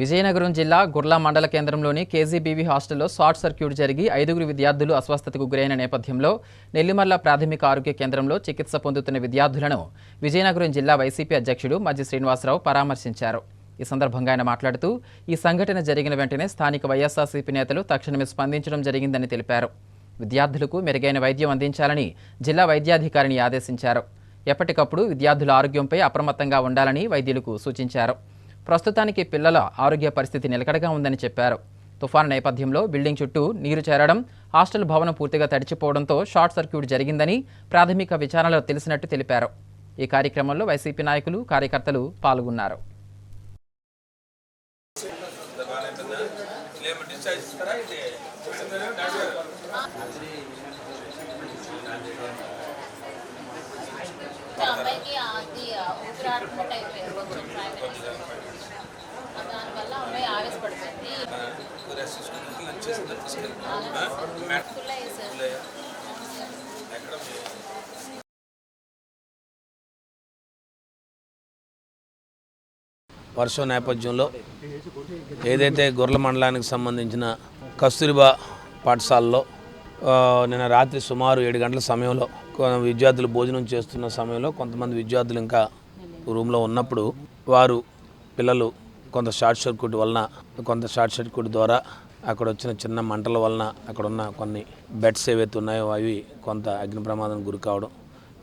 విజయనగరం జిల్లా గుర్లా మండల కేంద్రంలోని కేజీబీవీ హాస్టల్లో షార్ట్ సర్క్యూట్ జరిగి ఐదుగురు విద్యార్థులు అస్వస్థతకు గురైన నేపథ్యంలో నెల్లిమర్ల ప్రాథమిక ఆరోగ్య కేంద్రంలో చికిత్స పొందుతున్న విద్యార్థులను విజయనగరం జిల్లా వైసీపీ అధ్యక్షుడు మజ్జి శ్రీనివాసరావు పరామర్శించారు. ఈ సందర్భంగా ఆయన మాట్లాడుతూ ఈ సంఘటన జరిగిన వెంటనే స్థానిక వైఎస్ఆర్సీపీ నేతలు తక్షణమే స్పందించడం జరిగిందని తెలిపారు. విద్యార్థులకు మెరుగైన వైద్యం అందించాలని జిల్లా వైద్యాధికారిని ఆదేశించారు. ఎప్పటికప్పుడు విద్యార్థుల ఆరోగ్యంపై అప్రమత్తంగా ఉండాలని వైద్యులకు సూచించారు. ప్రస్తుతానికి పిల్లల ఆరోగ్య పరిస్థితి నిలకడగా ఉందని చెప్పారు. తుఫాను నేపథ్యంలో బిల్డింగ్ చుట్టూ నీరు చేరడం హాస్టల్ భవనం పూర్తిగా తడిచిపోవడంతో షార్ట్ సర్క్యూట్ జరిగిందని ప్రాథమిక విచారణలో తెలిసినట్టు తెలిపారు. ఈ కార్యక్రమంలో వైసీపీ నాయకులు కార్యకర్తలు పాల్గొన్నారు. అబ్బాయికి అది ఊపిరాడుతున్నట్టు అయిపోయింది కొంచెం వర్షం నేపథ్యంలో ఏదైతే గొర్రెల మండలానికి సంబంధించిన కస్తూరిబా పాఠశాలలో నిన్న రాత్రి సుమారు ఏడు గంటల సమయంలో విద్యార్థులు భోజనం చేస్తున్న సమయంలో కొంతమంది విద్యార్థులు ఇంకా రూమ్లో ఉన్నప్పుడు వారు పిల్లలు కొంత షార్ట్ సర్క్యూట్ వలన కొంత షార్ట్ సర్క్యూట్ ద్వారా అక్కడ వచ్చిన చిన్న మంటల వలన అక్కడ ఉన్న కొన్ని బెడ్స్ ఏవైతే ఉన్నాయో అవి కొంత అగ్ని ప్రమాదానికి గురి కావడం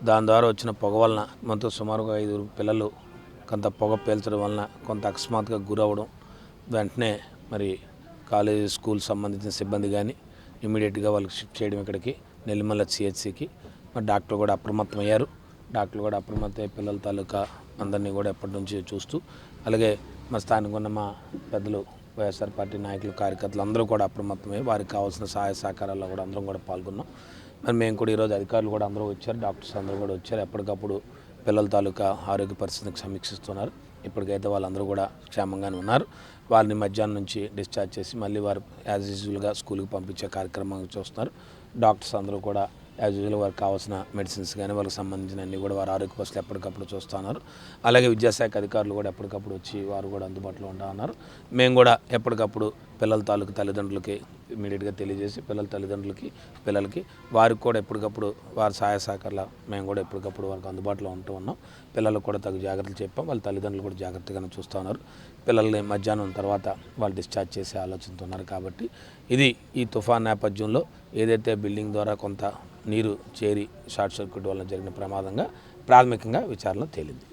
దాని ద్వారా వచ్చిన పొగ వలన మొత్తం సుమారుగా ఐదుగురు పిల్లలు కొంత పొగ పేల్చడం వలన కొంత అకస్మాత్తుగా గురవడం వెంటనే మరి కాలేజీ స్కూల్ సంబంధించిన సిబ్బంది కానీ ఇమీడియట్గా వాళ్ళకి షిఫ్ట్ చేయడం ఇక్కడికి నెల్లిమల్ల సిహెచ్సికి మరి డాక్టర్ కూడా అప్రమత్తం అయ్యారు డాక్టర్లు కూడా అప్రమత్తమై పిల్లల తాలూకా అందరినీ కూడా ఎప్పటి నుంచి చూస్తూ అలాగే మా స్థానిక ఉన్న మా పెద్దలు వైఎస్ఆర్ పార్టీ నాయకులు కార్యకర్తలు అందరూ కూడా అప్రమత్తమై వారికి కావాల్సిన సహాయ సహకారాల్లో కూడా అందరం కూడా పాల్గొన్నాం. మరి మేము కూడా ఈరోజు అధికారులు కూడా అందరూ వచ్చారు డాక్టర్స్ అందరూ కూడా వచ్చారు. ఎప్పటికప్పుడు పిల్లల తాలూకా ఆరోగ్య పరిస్థితిని సమీక్షిస్తున్నారు. ఇప్పటికైతే వాళ్ళందరూ కూడా క్షేమంగానే ఉన్నారు. వారిని మధ్యాహ్నం నుంచి డిశ్చార్జ్ చేసి మళ్ళీ వారు యాజ్ యూజువల్గా స్కూల్కి పంపించే కార్యక్రమం చూస్తున్నారు. డాక్టర్స్ అందరూ కూడా యాజ్ యూజువల్ వారికి కావాల్సిన మెడిసిన్స్ కానీ వాళ్ళకి సంబంధించిన అన్ని కూడా వారు ఆరోగ్య పరిస్థితులు ఎప్పటికప్పుడు చూస్తున్నారు అలాగే విద్యాశాఖ అధికారులు కూడా ఎప్పటికప్పుడు వచ్చి వారు కూడా అందుబాటులో ఉంటా ఉన్నారు. మేము కూడా ఎప్పటికప్పుడు పిల్లల తాలూకు తల్లిదండ్రులకి ఇమీడియట్గా తెలియజేసి పిల్లల తల్లిదండ్రులకి పిల్లలకి వారికి కూడా ఎప్పటికప్పుడు వారి సహాయ సహకారాలు మేము కూడా ఎప్పటికప్పుడు వారికి అందుబాటులో ఉంటూ ఉన్నాం. పిల్లలకు కూడా తగు జాగ్రత్తలు చెప్పాం. వాళ్ళ తల్లిదండ్రులు కూడా జాగ్రత్తగానే చూస్తూ ఉన్నారు. పిల్లల్ని మధ్యాహ్నం తర్వాత వాళ్ళు డిశ్చార్జ్ చేసే ఆలోచనతో ఉన్నారు కాబట్టి ఇది ఈ తుఫాన్ నేపథ్యంలో ఏదైతే బిల్డింగ్ ద్వారా కొంత నీరు చేరి షార్ట్ సర్క్యూట్ వల్ల జరిగిన ప్రమాదంగా ప్రాథమికంగా విచారణ తేలింది.